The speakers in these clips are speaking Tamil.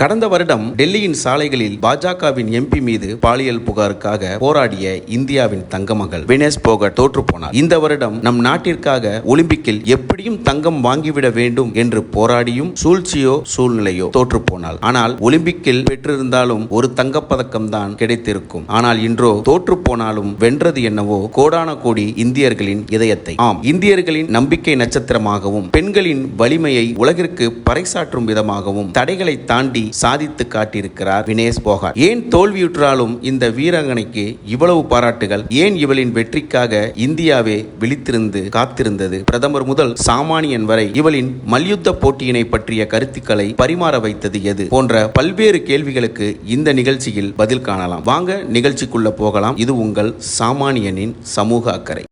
கடந்த வருடம் டெல்லியின் சாலைகளில் பாஜகவின் எம்பி மீது பாலியல் புகாருக்காக போராடிய இந்தியாவின் தங்கமகள் வினேஷ் போகட் தோற்று போனார். இந்த வருடம் நம் நாட்டிற்காக ஒலிம்பிக்கில் எப்படியும் தங்கம் வாங்கிவிட வேண்டும் என்று போராடியும் சூழ்ச்சியோ சூழ்நிலையோ தோற்று போனாள். ஆனால் ஒலிம்பிக்கில் பெற்றிருந்தாலும் ஒரு தங்கப்பதக்கம் தான் கிடைத்திருக்கும். ஆனால் இன்றோ தோற்று போனாலும் வென்றது என்னவோ கோடான கோடி இந்தியர்களின் இதயத்தை. ஆம் இந்தியர்களின் நம்பிக்கை நட்சத்திரமாகவும் பெண்களின் வலிமையை உலகிற்கு பறைசாற்றும் விதமாகவும் தடைகளை தாண்டி சாதித்து காட்டியிருக்கிறார் வினேஷ் போகாட். ஏன் தோல்வியுற்றாலும் இந்த வீராங்கனைக்கு இவ்வளவு பாராட்டுகள்? ஏன் இவளின் வெற்றிக்காக இந்தியாவே விழித்திருந்து காத்திருந்தது? பிரதமர் முதல் சாமானியன் வரை இவளின் மல்யுத்த போட்டியினை பற்றிய கருத்துக்களை பரிமாற வைத்தது எது? போன்ற பல்வேறு கேள்விகளுக்கு இந்த நிகழ்ச்சியில் பதில் காணலாம். வாங்க நிகழ்ச்சிக்குள்ள போகலாம். இது உங்கள் சாமானியனின் சமூக அக்கறை.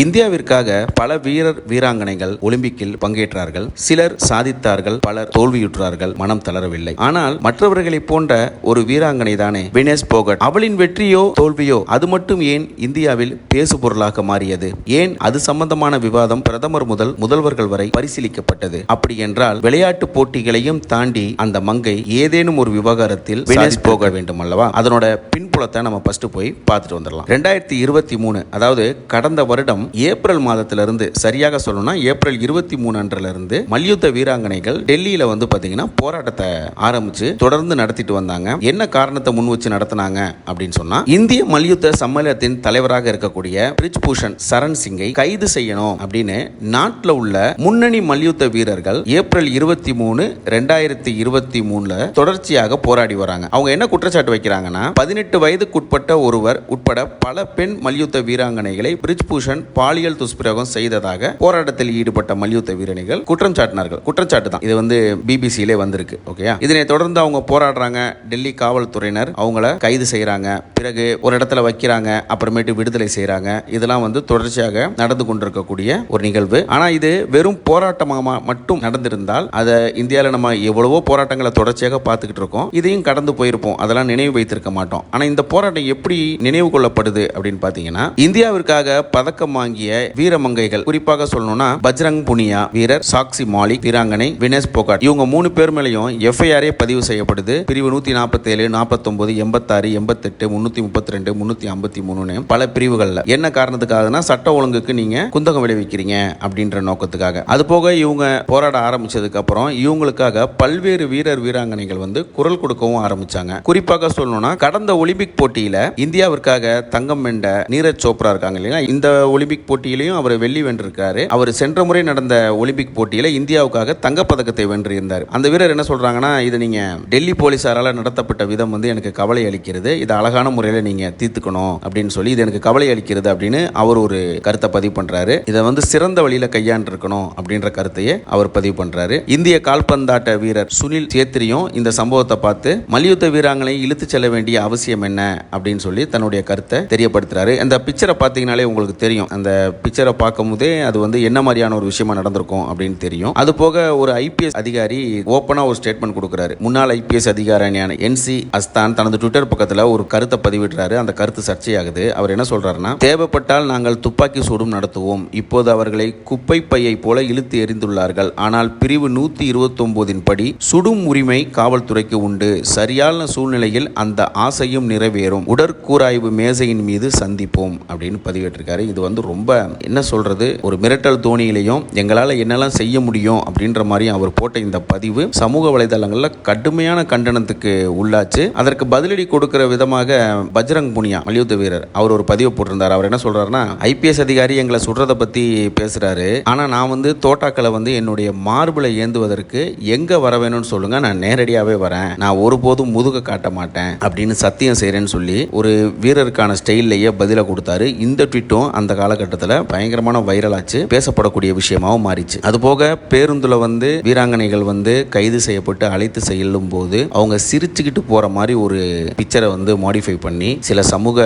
இந்தியாவிற்காக பல வீரர் வீராங்கனைகள் ஒலிம்பிக்கில் பங்கேற்றார்கள். சிலர் சாதித்தார்கள் பலர் தோல்வியுற்றார்கள் மனம் தளரவில்லை. ஆனால் மற்றவர்களைப் போன்ற ஒரு வீராங்கனை தானே வினேஷ் போகட். அவளின் வெற்றியோ தோல்வியோ அது மட்டும் ஏன் இந்தியாவில் பேசு பொருளாக மாறியது? ஏன் அது சம்பந்தமான விவாதம் பிரதமர் முதல் முதல்வர்கள் வரை பரிசீலிக்கப்பட்டது? அப்படி என்றால் விளையாட்டு போட்டிகளையும் தாண்டி அந்த மங்கை ஏதேனும் ஒரு விவகாரத்தில் வினேஷ் போக வேண்டும் அல்லவா அதனோட பின்புலத்தை நம்ம ஃபர்ஸ்ட் போய் பார்த்துட்டு வந்துடலாம். ரெண்டாயிரத்தி இருபத்தி மூணு அதாவது கடந்த வருடம் ஏப்ரல் மாதத்திலிருந்து சரியாக சொல்லணும்னா ஏப்ரல் இருபத்தி மூணு அன்றிலிருந்து மல்யுத்த வீராங்கனைகள் டெல்லியில வந்து பாத்தீங்கன்னா போராட்டத்தை ஆரம்பிச்சு தொடர்ந்து நடத்திட்டு வந்தாங்க. என்ன காரணத்தை முன் வச்சு நடத்தினாங்க அப்படின்னு சொன்னா இந்திய மல்யுத்த சம்மேளனத்தின் தலைவராக இருக்கக்கூடிய பிரிஜ் பூஷன் சரண் சிங்கை கைது செய்யணும் அப்படின்னு நாட்டில் உள்ள முன்னணி மல்யுத்த வீரர்கள் ஏப்ரல் இருபத்தி மூணு ரெண்டாயிரத்தி இருபத்தி மூணுல தொடர்ச்சியாக போராடி வராங்க. அவங்க என்ன குற்றச்சாட்டு வைக்கிறாங்கன்னா பதினெட்டு வயதுக்குட்பட்ட ஒருவர் உட்பட பல பெண் மல்யுத்த வீராங்கனைகளை பிரிஜ் பூஷன் பாலியல் துஷ்பிரயோகம் செய்ததாக போராட்டத்தில் ஈடுபட்ட மல்யுத்த வீரணிகள் குற்றம் சாட்டினார்கள். குற்றச்சாட்டு தான் இது வந்து பிபிசியிலே வந்திருக்கு ஓகேயா இதனை தொடர்ந்து அவங்க போராடுறாங்க. டெல்லி காவல்துறையினர் அவங்கள கைது செய்யறாங்க பிறகு ஒரு இடத்துல வைக்கிறாங்க. அப்புறமேட்டு விடுதலை செய்யறாங்க இதெல்லாம் வந்து தொடர்ச்சியாக நடந்து கொண்டிருக்கக்கூடிய ஒரு நிகழ்வு. ஆனா இது வெறும் போராட்டமாக மட்டும் நடந்திருந்தால் அதை இந்தியாவில் நம்ம எவ்வளவோ போராட்டங்களை தொடர்ச்சியாக பார்த்துக்கிட்டு இருக்கோம். இதையும் கடந்து போயிருப்போம். அதெல்லாம் நினைவு வைத்திருக்க மாட்டோம். ஆனா இந்த போராட்டம் எப்படி நினைவு கொள்ளப்படுது அப்படின்னு பாத்தீங்கன்னா இந்தியாவிற்காக பதக்கம் வாங்கிய வீரமங்கைகள். குறிப்பாக சொல்லணும்னா பஜ்ரங் புனியா வீரர் சாக்சி மாலிக் வீராங்கனை வினேஷ் போகாட். இவங்க மூணு பேர் மேலேயும் எஃப்ஐஆரே பதிவு செய்யப்படுது. பிரிவு நூத்தி நாற்பத்தி ஏழு நாற்பத்தொன்பது எண்பத்தாறு எண்பத்தெட்டு முன்னூத்தி முப்பத்தி ரெண்டு முன்னூத்தி ஐம்பத்தி மூணுன்னு பல பிரிவுகள்ல. என்ன காரணத்துக்காகனா சட்ட ஒழுங்குக்கு நீங்க குந்தகம் விளைவிக்கிறீங்க அப்படின்ற நோக்கத்துக்காக. அது போக இவங்க போராட ஆரம்பிச்சதுக்கு அப்புறம் இவங்களுக்காக பல்வேறு வீரர் வீராங்கனைகள் வந்து குரல் கொடுக்கவும் ஆரம்பிச்சாங்க. குறிப்பாக சொல்லணும்னா கடந்த ஒலிம்பிக் போட்டியில இந்தியாவிற்காக தங்கம் வென்ற நீரஜ் சோப்ரா இருக்காங்க இல்லையா? இந்த ஒலிம்பிக் போட்டியிலையும் அவர் வெள்ளி வென்றிருக்காரு. அவர் சென்ற முறை நடந்த ஒலிம்பிக் போட்டியில இந்தியாவுக்காக தங்கப்பதக்கத்தை வென்றிருந்தார். அந்த வீரர் என்ன சொல்றாங்கன்னா இது நீங்க டெல்லி போலீஸாரால் நடத்தப்பட்ட விதம் வந்து எனக்கு கவலை அளிக்கிறது. இதை அழகான முறையில் நீங்க தீர்த்துக்கணும் அப்படின்னு சொல்லி இது எனக்கு கவலை அளிக்கிறது அப்படின்னு அவர் ஒரு கருத்தை பதிவு பண்றாரு. இதை வந்து சிறந்த வழியில கையாண்டிருக்கணும் அப்படின்ற கருத்தையே அவர் பதிவு பண்றாரு. இந்திய கால்பந்தாட்ட வீரர் சுனில் சேத்ரியும் இந்த சம்பவத்தை பார்த்து மல்யுத்த வீராங்கனை இழுத்து செல்ல வேண்டிய அவசியம் என்ன? அப்படின்னு சொல்லி தன்னுடைய கருத்தை தெரியப்படுத்துறாரு. அந்த பிக்சரை பார்த்தீங்கனாலே உங்களுக்கு தெரியும். அந்த பிக்சரை பார்க்கும்போதே அது வந்து என்ன மாதிரியான ஒரு விஷயமா நடந்திருக்கும் அப்படின்னு தெரியும். அது போக ஒரு ஐபிஎஸ் அதிகாரி ஓப்பனாக ஒரு ஸ்டேட்மெண்ட் கொடுக்குறாரு. முன்னாள் ஐபிஎஸ் அதிகாரியான என்சி அஸ்தான் தனது ட்விட்டர் பக்கத்தில் ஒரு கருத்தை பதிவிடுறாரு. அந்த கருத்து சர்ச்சையாகுது. அவர் என்ன சொல்றாருன்னா தேவைப்பட்டால் நாங்கள் துப்பாக்கி சூடும் நடத்துவோம். இப்போது அவர்களை குப்பை பையை போல இழுத்து எறிந்துள்ளார்கள். ஆனால் பிரிவு நூத்தி இருபத்தொன்பதின் படி சுடும் உரிமை காவல்துறைக்கு உண்டு. சரியான சூழ்நிலையில் அந்த ஆசையும் நிறைவேறும். உடற்கூராய்வு மேசையின் மீது சந்திப்போம். அப்படின்னு பதிவிட்டிருக்காரு. இது வந்து ரொம்ப என்ன சொல்றது ஒரு மிரட்டல் தோணியிலையும் எங்களால் என்னெல்லாம் செய்ய முடியும் அப்படின்ற மாதிரி அவர் போட்ட இந்த பதிவு சமூக வலைதளங்களில் கடுமையான கண்டனத்துக்கு உள்ளாச்சு. அதற்கு பதிலடி கொடுக்கிற விதமாக பஜ்ரங் புனியா மல்யுத்த வீரர் அவர் ஒரு பதிவு போட்டிருந்தார். அவர் என்ன சொல்றாருன்னா ஐபிஎஸ் அதிகாரி எங்களை சுடுறதை பத்தி பேசுறாரு. ஆனா நான் வந்து தோட்டாக்களை வந்து என்னுடைய மார்பிளை ஏந்துவதற்கு எங்க வர வேணும்னு சொல்லுங்க நான் நேரடியாவே வரேன். நான் ஒருபோதும் முதுக காட்ட மாட்டேன் அப்படின்னு சத்தியம் செய்கிறேன்னு சொல்லி ஒரு வீரருக்கான ஸ்டைல்லையே பதிலை கொடுத்தாரு. இந்த ட்வீட்டும் அந்த காலகட்டத்தில் காலகட்டத்தில் பயங்கரமான வைரல் ஆச்சு. பேசப்படக்கூடிய விஷயமாவும் மாறிச்சு. அதுபோக பேருந்துல வந்து வீராங்கனைகள் வந்து கைது செய்யப்பட்டு அழைத்து செல்லும் போது அவங்க சிரிச்சுக்கிட்டு போற மாதிரி ஒரு பிக்சரை வந்து மாடிஃபை பண்ணி சில சமூக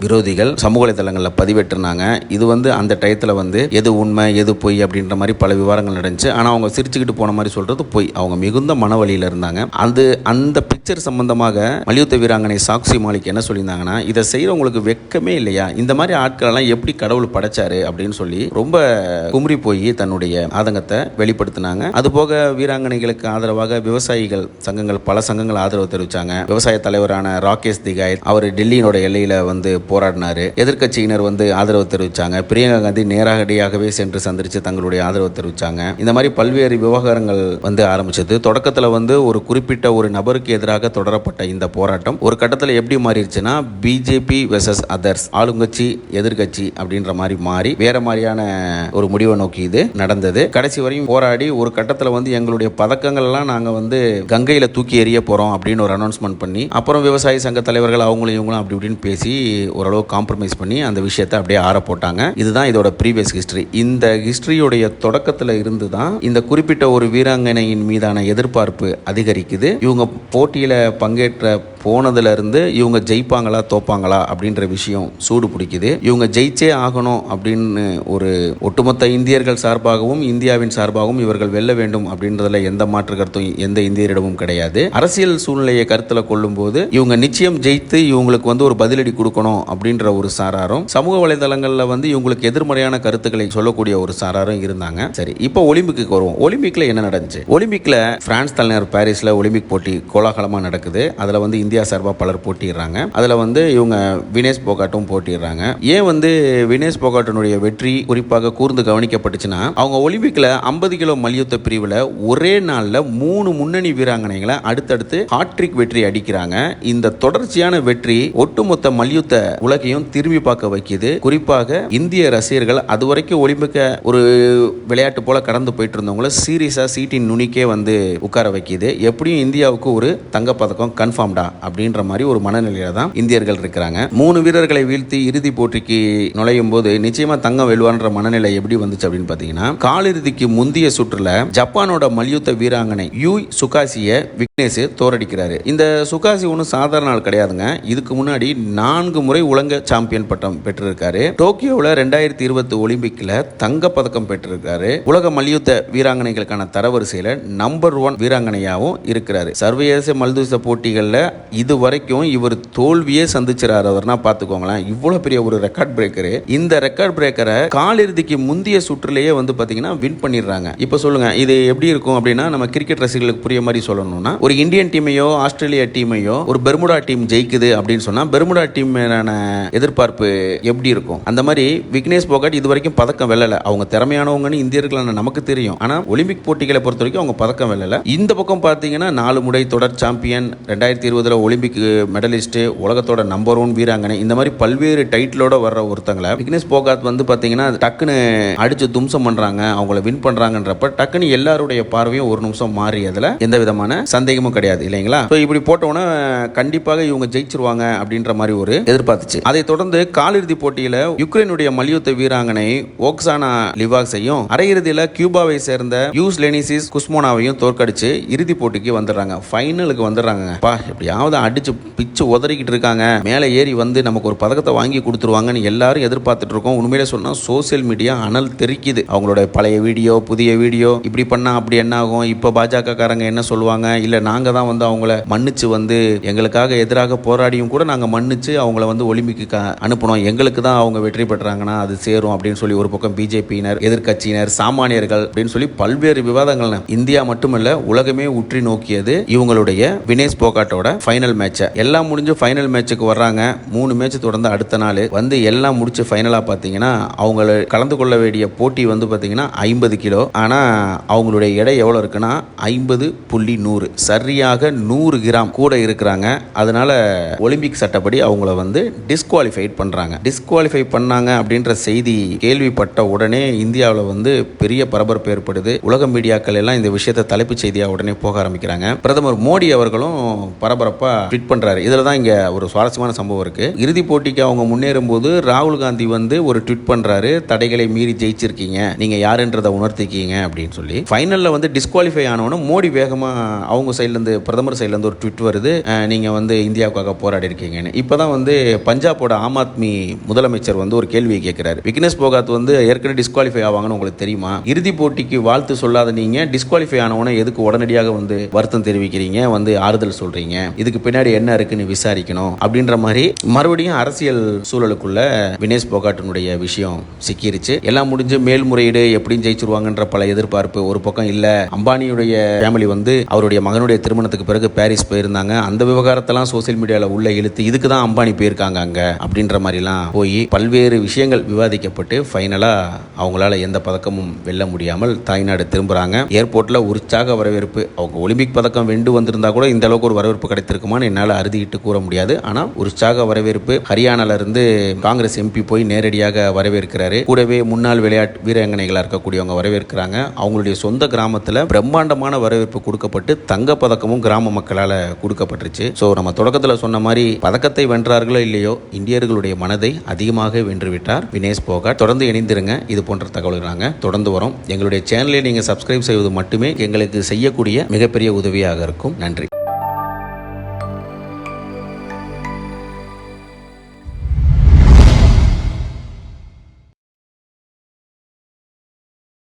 விரோதிகள் சமூக வலைதளங்களில் பதிவேற்றினாங்க இது வந்து அந்த டயத்தில் வந்து எது உண்மை எது பொய் அப்படின்ற மாதிரி பல விவரங்கள் நடந்துச்சு. ஆனால் அவங்க சிரிச்சுக்கிட்டு போன மாதிரி சொல்றது பொய். அவங்க மிகுந்த மனவழியில் இருந்தாங்க. அது அந்த பிக்சர் சம்பந்தமாக மல்யுத்த வீராங்கனை சாக்சி மாலிக் என்ன சொல்லியிருந்தாங்கன்னா இதை செய்கிறவங்களுக்கு வெக்கமே இல்லையா? இந்த மாதிரி ஆட்களெல்லாம் எப்படி கடவுள் படைச்சாரு அப்படின்னு சொல்லி ரொம்ப குமுறி போய் தன்னுடைய ஆதங்கத்தை வெளிப்படுத்தினாங்க. அதுபோக வீராங்கனைகளுக்கு ஆதரவாக விவசாயிகள் சங்கங்கள் பல சங்கங்கள் ஆதரவு தெரிவிச்சாங்க. விவசாய தலைவரான ராகேஷ் திகாயத் அவர் டெல்லியினோட எல்லையில வந்து போராடினாரு. எதிர்க்கட்சியினர் வந்து ஆதரவு தெரிவிச்சாங்க. பிரியங்கா காந்தி நேரடியாகவே சென்று சந்திச்சு தங்களுடைய ஆதரவு தெரிவிச்சாங்க. இந்த மாதிரி பல்வேறு விவகாரங்கள் வந்து ஆரம்பிச்சது. தொடக்கத்தில் வந்து ஒரு குறிப்பிட்ட ஒரு நபருக்கு எதிராக தொடரப்பட்ட இந்த போராட்டம் ஒரு கட்டத்தில் எப்படி மாறிடுச்சுன்னா பிஜேபி வெர்சஸ் அதர்ஸ் ஆளுங்கட்சி எதிர்கட்சி அப்படின்ற மாதிரி மாறி வேற மாதிரியான ஒரு முடிவை நோக்கி இது நடந்தது. கடைசி வரையும் போராடி ஒரு கட்டத்தில் வந்து எங்களுடைய பதக்கங்கள் எல்லாம் நாங்கள் வந்து கங்கையில் தூக்கி எறிய போகிறோம் அப்படின்னு ஒரு அனௌன்ஸ்மெண்ட் பண்ணி அப்புறம் விவசாய சங்க தலைவர்கள் அவங்களும் இவங்களும் அப்படி இப்படின்னு பேசி ஓரளவு காம்ப்ரமைஸ் பண்ணி அந்த விஷயத்தை அப்படியே ஆற போட்டாங்க. இதுதான் இதோட ப்ரீவியஸ் ஹிஸ்டரி இந்த ஹிஸ்டரியுடைய தொடக்கத்தில் இருந்து தான் இந்த குறிப்பிட்ட ஒரு வீராங்கனையின் மீதான எதிர்பார்ப்பு அதிகரிக்குது. இவங்க போட்டியில் பங்கேற்ற போனதுலேருந்து இவங்க ஜெயிப்பாங்களா தோப்பாங்களா அப்படின்ற விஷயம் சூடு பிடிக்குது. இவங்க ஜெயிச்சே ஆகணும் அப்படின்னு ஒரு ஒட்டுமொத்த இந்தியர்கள் சார்பாகவும் இந்தியாவின் சார்பாகவும் இவர்கள் வெல்ல வேண்டும் அப்படின்றதுல எந்த மாற்று கருத்தும் எந்த இந்தியரிடமும் கிடையாது. அரசியல் சூழ்நிலையை கருத்தில் கொள்ளும்போது இவங்க நிச்சயம் ஜெயித்து இவங்களுக்கு வந்து ஒரு பதிலடி கொடுக்கணும் அப்படின்ற ஒரு சாராரும் சமூக வலைதளங்களில் வந்து இவங்களுக்கு எதிர்மறையான கருத்துக்களை சொல்லக்கூடிய ஒரு சாராரும் இருந்தாங்க. சரி இப்போ ஒலிம்பிக்கு வருவோம். ஒலிம்பிக்ல என்ன நடந்துச்சு? ஒலிம்பிக்ல பிரான்ஸ் தலைநகர் பாரிஸ்ல ஒலிம்பிக் போட்டி கோலாகலமாக நடக்குது. அதில் வந்து இந்தியா சார்பாக பலர் போட்டிடுறாங்க அதில் வந்து இவங்க வினேஷ் போகாட்டும் போட்டிடுறாங்க ஏன் வந்து வினேஷ் போகாட்டினுடைய வெற்றி குறிப்பாக கூர்ந்து கவனிக்கப்பட்டுச்சுன்னா அவங்க ஒலிம்பிக்கில் ஐம்பது கிலோ மல்யுத்த பிரிவில் ஒரே நாளில் மூணு முன்னணி வீராங்கனைகளை அடுத்தடுத்து ஹாட்ரிக் வெற்றி அடிக்கிறாங்க. இந்த தொடர்ச்சியான வெற்றி ஒட்டுமொத்த மல்யுத்த உலகையும் திரும்பி பார்க்க வைக்குது. குறிப்பாக இந்திய ரசிகர்கள் அது வரைக்கும் ஒலிம்பிக்க ஒரு விளையாட்டு போல கடந்து போயிட்டு இருந்தவங்கள சீரியஸாக சீட்டின் நுனிக்கே வந்து உட்கார வைக்கிது. எப்படியும் இந்தியாவுக்கு ஒரு தங்கப்பதக்கம் கன்ஃபார்ம்டா அப்படின்ற மாதிரி ஒரு மனநிலையில தான் இந்தியர்கள் இருக்கிறாங்க. மூணு வீரர்களை வீழ்த்தி இறுதி போட்டிக்கு நுழையும் போது நிச்சயமா தங்கம் வெல்வான்ற மனநிலை எப்படி வந்துச்சு அப்படின்னு பாத்தீங்கன்னா காலிறுதிக்கு முந்தைய சுற்றுல ஜப்பானோட மல்யுத்த வீராங்கனை யூய் சுகாசிய விக்னேஷ் தோரடிக்கிறாரு இந்த சுகாசி ஒன்றும் சாதாரண நாள் கிடையாதுங்க. இதுக்கு முன்னாடி நான்கு முறை உலக சாம்பியன் பட்டம் பெற்றிருக்காரு. டோக்கியோவில் ரெண்டாயிரத்தி இருபத்தி ஒலிம்பிக்ல தங்க பதக்கம் பெற்றிருக்காரு. உலக மல்யுத்த வீராங்கனைகளுக்கான தரவரிசையில் நம்பர் ஒன் வீராங்கனையாகவும் இருக்கிறாரு. சர்வதேச மல்யுத்த போட்டிகளில் இது வரைக்கும் இவர் தோல்வியே சந்திச்சிடாதவர்னா பார்த்துக்கோங்களேன். இவ்வளோ பெரிய ஒரு ரெக்கார்ட் பிரேக்கரு இந்த ரெக்கார்ட் பிரேக்கரை காலிறுதிக்கு முந்தைய சுற்றுலேயே வந்து பார்த்தீங்கன்னா வின் பண்ணிடுறாங்க. இப்போ சொல்லுங்க இது எப்படி இருக்கும் அப்படின்னா நம்ம கிரிக்கெட் ரசிகர்களுக்கு புரிய மாதிரி சொல்லணும்னா ஒரு இந்தியன் டீமையோ ஆஸ்திரேலியா டீமையோ ஒரு பெர்முடா டீம் ஜெயிக்குது அப்படின்னு சொன்னால் பெர்முடா டீம் மேலான எதிர்பார்ப்பு எப்படி இருக்கும்? அந்த மாதிரி விக்னேஷ் போகாட் இது வரைக்கும் பதக்கம் வெல்லல. அவங்க திறமையானவங்கன்னு இந்தியர்களான நமக்கு தெரியும். ஆனால் ஒலிம்பிக் போட்டிகளை பொறுத்த வரைக்கும் அவங்க பதக்கம் வெல்லல. இந்த பக்கம் பார்த்தீங்கன்னா நாலு முறை தொடர் சாம்பியன் ரெண்டாயிரத்தி இருபதுல ஒலிம்பிக் மெடலிஸ்ட் உலகத்தோட நம்பர் ஒன் வீராங்கனை இந்த மாதிரி பல்வேறு டைட்டிலோட வர்ற ஒருத்தங்களை விக்னேஷ் போகாத் வந்து பார்த்தீங்கன்னா டக்குன்னு அடிச்சு தும்சம் பண்றாங்க அவங்கள வின் பண்றாங்கன்றப்ப டக்குன்னு எல்லாருடைய பார்வையும் ஒரு நிமிஷம் மாறியதுல எந்த விதமான சந்தேகமும் கிடையாது இல்லைங்களா? ஸோ இப்படி போட்டோன்னா கண்டிப்பாக இவங்க ஜெயிச்சிருவாங்க அப்படின்ற மாதிரி ஒரு எதிர்பார்த்துச்சு. அதை தொடர்ந்து காலிறுதி போட்டியில யுக்ரைனுடைய மல்யுத்த வீராங்கனை ஓக்சானா லிவாக்ஸையும் அரையிறுதியில கியூபாவை சேர்ந்த யூஸ் லெனிசிஸ் குஸ்மோனாவையும் தோற்கடிச்சு இறுதி போட்டிக்கு வந்துடுறாங்க. ஃபைனலுக்கு வந்துடுறாங்க பா எப்படியாவது அடிச்சு பிச்சு உதறிக்கிட்டு இருக்காங்க. மேலே ஏறி வந்து நமக்கு ஒரு பதக்கத்தை வாங்கி கொடுத்துருவாங்கன்னு எல்லாரும் எதிர்பார்த்துட்டு இருக்கோம். உண்மையிலே சொன்னா சோசியல் மீடியா அனல் தெரிக்குது. அவங்களோட பழைய வீடியோ புதிய வீடியோ இப்படி பண்ணா அப்படி என்ன ஆகும்? இப்போ பாஜக காரங்க என்ன சொல்லுவாங்க? இல்ல நாங்க தான் வந்து அவங்கள மன்னிச்சு வந்து எங்களுக்காக எதிராக போராடியும் கூட நாங்க மன்னிச்சு அவங்கள வந்து ஒலிம்பிக்கு அனுப்பணும் எங்களுக்கு தான் அவங்க வெற்றி பெற்றாங்கன்னா அது சேரும் அப்படின்னு சொல்லி ஒரு பக்கம் பிஜேபியினர் எதிர்க்கட்சியினர் சாமானியர்கள் அப்படின்னு சொல்லி பல்வேறு விவாதங்கள் இந்தியா மட்டுமல்ல உலகமே உற்றி நோக்கியது இவங்களுடைய வினேஷ் போகாட்டோட ஃபைனல் ஃபைனல் மேட்சை எல்லாம் முடிஞ்சு ஃபைனல் மேட்சுக்கு வர்றாங்க. மூணு மேட்ச் தொடர்ந்து அடுத்த நாள். வந்து எல்லாம் முடிச்சு ஃபைனலாக பார்த்தீங்கன்னா அவங்க கலந்து கொள்ள வேண்டிய போட்டி வந்து பார்த்தீங்கன்னா ஐம்பது கிலோ. ஆனால் அவங்களுடைய எடை எவ்வளோ இருக்குன்னா ஐம்பது புள்ளி நூறு. சரியாக நூறு கிராம் கூட இருக்கிறாங்க. அதனால ஒலிம்பிக் சட்டப்படி அவங்கள வந்து டிஸ்குவாலிஃபைட் பண்ணுறாங்க டிஸ்குவாலிஃபை பண்ணாங்க அப்படின்ற செய்தி கேள்விப்பட்ட உடனே இந்தியாவில் வந்து பெரிய பரபரப்பு ஏற்படுது. உலக மீடியாக்கள் எல்லாம் இந்த விஷயத்தை தலைப்புச் செய்தியாக உடனே போக ஆரம்பிக்கிறாங்க. பிரதமர் மோடி அவர்களும் பரபரப்பாக வீடியோவா ட்வீட் பண்ணுறாரு இதில் தான் இங்கே ஒரு சுவாரஸ்யமான சம்பவம் இருக்குது இறுதி போட்டிக்கு அவங்க முன்னேறும் போது ராகுல் காந்தி வந்து ஒரு ட்வீட் பண்ணுறாரு தடைகளை மீறி ஜெயிச்சிருக்கீங்க. நீங்கள் யாருன்றதை உணர்த்திக்கீங்க அப்படின்னு சொல்லி. ஃபைனலில் வந்து டிஸ்குவாலிஃபை ஆனவனும் மோடி வேகமாக அவங்க சைட்லேருந்து பிரதமர் சைட்லேருந்து ஒரு ட்வீட் வருது. நீங்கள் வந்து இந்தியாவுக்காக போராடி இருக்கீங்கன்னு. இப்போ தான் வந்து பஞ்சாபோட ஆம் ஆத்மி முதலமைச்சர் வந்து ஒரு கேள்வியை கேட்குறாரு. விக்னேஷ் போகாத் வந்து ஏற்கனவே டிஸ்குவாலிஃபை ஆவாங்கன்னு உங்களுக்கு தெரியுமா? இறுதி போட்டிக்கு வாழ்த்து சொல்லாத நீங்கள் டிஸ்குவாலிஃபை ஆனவனை எதுக்கு உடனடியாக வந்து வருத்தம் தெரிவிக்கிறீங்க? வந்து ஆறுதல் சொல்கிறீங்க இது இதுக்கு பின்னாடி என்ன இருக்குன்னு விசாரிக்கணும் அப்படின்ற மாதிரி மறுபடியும் அரசியல் சூழலுக்குள்ள வினேஷ் போகாட்டினுடைய விஷயம் சிக்கிருச்சு. எல்லாம் முடிஞ்சு மேல்முறையீடு எப்படியும் ஜெயிச்சிருவாங்கன்ற பல எதிர்பார்ப்பு ஒரு பக்கம் இல்ல. அம்பானியுடைய ஃபேமிலி வந்து அவருடைய மகனுடைய திருமணத்துக்கு பிறகு பாரிஸ் போயிருந்தாங்க. அந்த விவகாரத்தெல்லாம் சோசியல் மீடியால உள்ள இழுத்து இதுக்கு தான் அம்பானி போயிருக்காங்க அங்க அப்படின்ற மாதிரிலாம் போய் பல்வேறு விஷயங்கள் விவாதிக்கப்பட்டு ஃபைனலா அவங்களால எந்த பதக்கமும் வெல்ல முடியாமல் தாய்நாடு திரும்புறாங்க. ஏர்போர்ட்ல உற்சாக வரவேற்பு. அவங்க ஒலிம்பிக் பதக்கம் வெண்டு வந்திருந்தா கூட இந்த அளவுக்கு ஒரு வரவேற்பு இருக்குமான்னு என்னால் அறுதிட்டு கூற முடியாது. ஆனால் உற்சாக வரவேற்பு ஹரியானால இருந்து காங்கிரஸ் எம்பி போய் நேரடியாக வரவேற்கிறாரு. கூடவே முன்னாள் விளையாட்டு வீராங்கனைகளாக இருக்கக்கூடியவங்க வரவேற்கிறாங்க. அவங்களுடைய சொந்த கிராமத்தில் பிரம்மாண்டமான வரவேற்பு கொடுக்கப்பட்டு தங்க பதக்கமும் கிராம மக்களால் கொடுக்கப்பட்டுருச்சு. ஸோ நம்ம தொடக்கத்தில் சொன்ன மாதிரி பதக்கத்தை வென்றார்களோ இல்லையோ இந்தியர்களுடைய மனதை அதிகமாக வென்றுவிட்டார் வினேஷ் போகாட். தொடர்ந்து இணைந்திருங்க இது போன்ற தகவல்கள் நாங்கள் தொடர்ந்து வரோம். எங்களுடைய சேனலை நீங்கள் சப்ஸ்கிரைப் செய்வது மட்டுமே எங்களுக்கு செய்யக்கூடிய மிகப்பெரிய உதவியாக இருக்கும். நன்றி.